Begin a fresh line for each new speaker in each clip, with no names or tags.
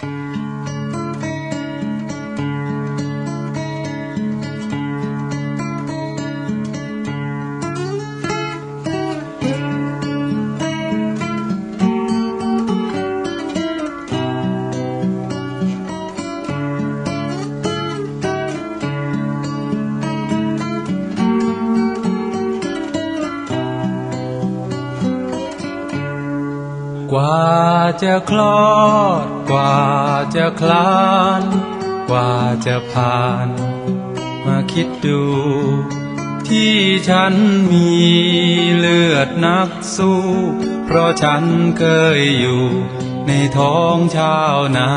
Thank you. กว่าจะคลอด กว่าจะคลาน กว่าจะผ่าน มาคิดดู ที่ฉันมีเลือดนักสู้ เพราะฉันเคยอยู่ในท้องชาวนา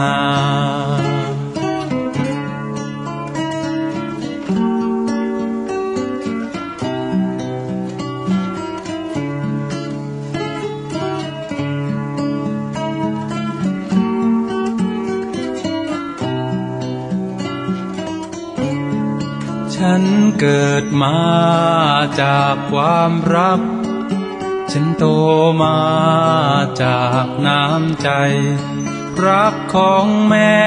ฉันเกิดมาจากความรัก ฉันโตมาจากน้ำใจ รักของแม่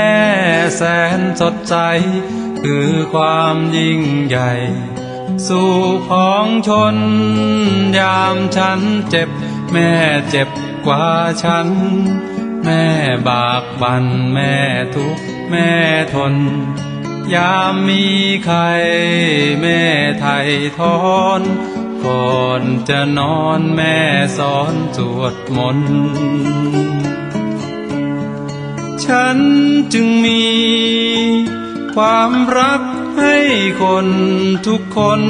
แสนสดใส คือความยิ่งใหญ่ สู่ของชน ยามฉันเจ็บ แม่เจ็บกว่าฉัน แม่บากบันแม่ทุกแม่ทน ยามมีใครแม่ไทยทอน ก่อนจะนอนแม่สอนสวดมนต์ฉันจึงมี ความรักให้คนทุกคน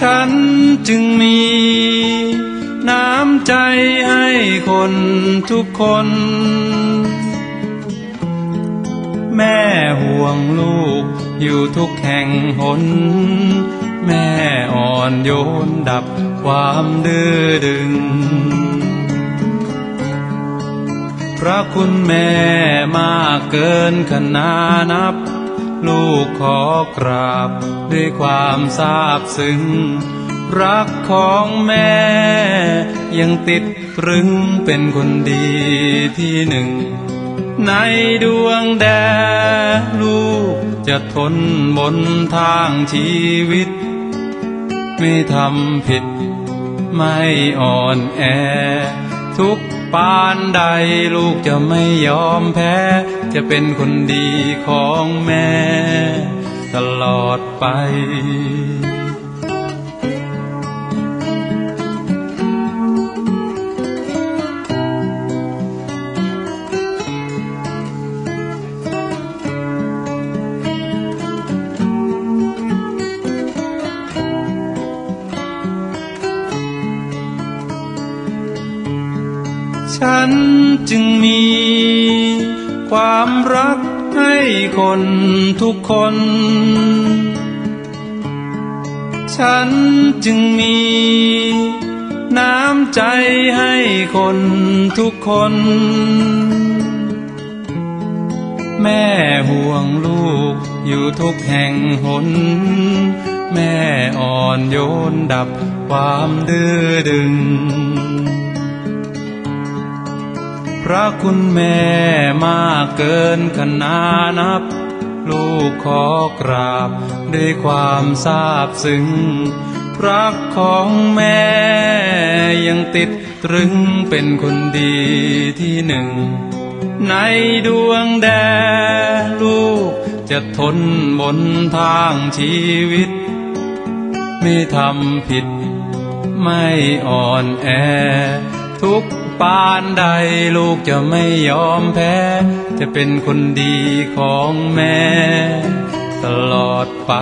ฉันจึงมี น้ำใจให้คนทุกคน แม่ห่วงลูกอยู่ทุกแห่งหน แม่อ่อนโยนดับความดื้อดึง พระคุณแม่มากเกินขนานับ ลูกขอกราบด้วยความซาบซึ้งรักของแม่ ยังติดตรึงเป็นคนดีที่หนึ่ง ในดวงแดลูกจะทนบนทางชีวิต ไม่ทำผิด ไม่อ่อนแอ ทุกปานใดลูกจะไม่ยอมแพ้ จะเป็นคนดีของแม่ ตลอดไป ฉันจึงมี ความรักให้คนทุกคน ฉันจึงมี น้ำใจให้คนทุกคน แม่ห่วงลูกอยู่ทุกแห่งหน แม่อ่อนโยนดับความดื้อดึง พระคุณแม่มากเกินขนานับ ลูกขอกราบด้วยความซาบซึ้งรักของแม่ยังติดตรึงเป็นคนดีที่หนึ่ง ในดวงแดลูกจะทนบนทางชีวิต ไม่ทำผิดไม่อ่อนแอ ทุกปานใดลูกจะไม่ยอมแพ้ จะเป็นคนดีของแม่ ตลอดไป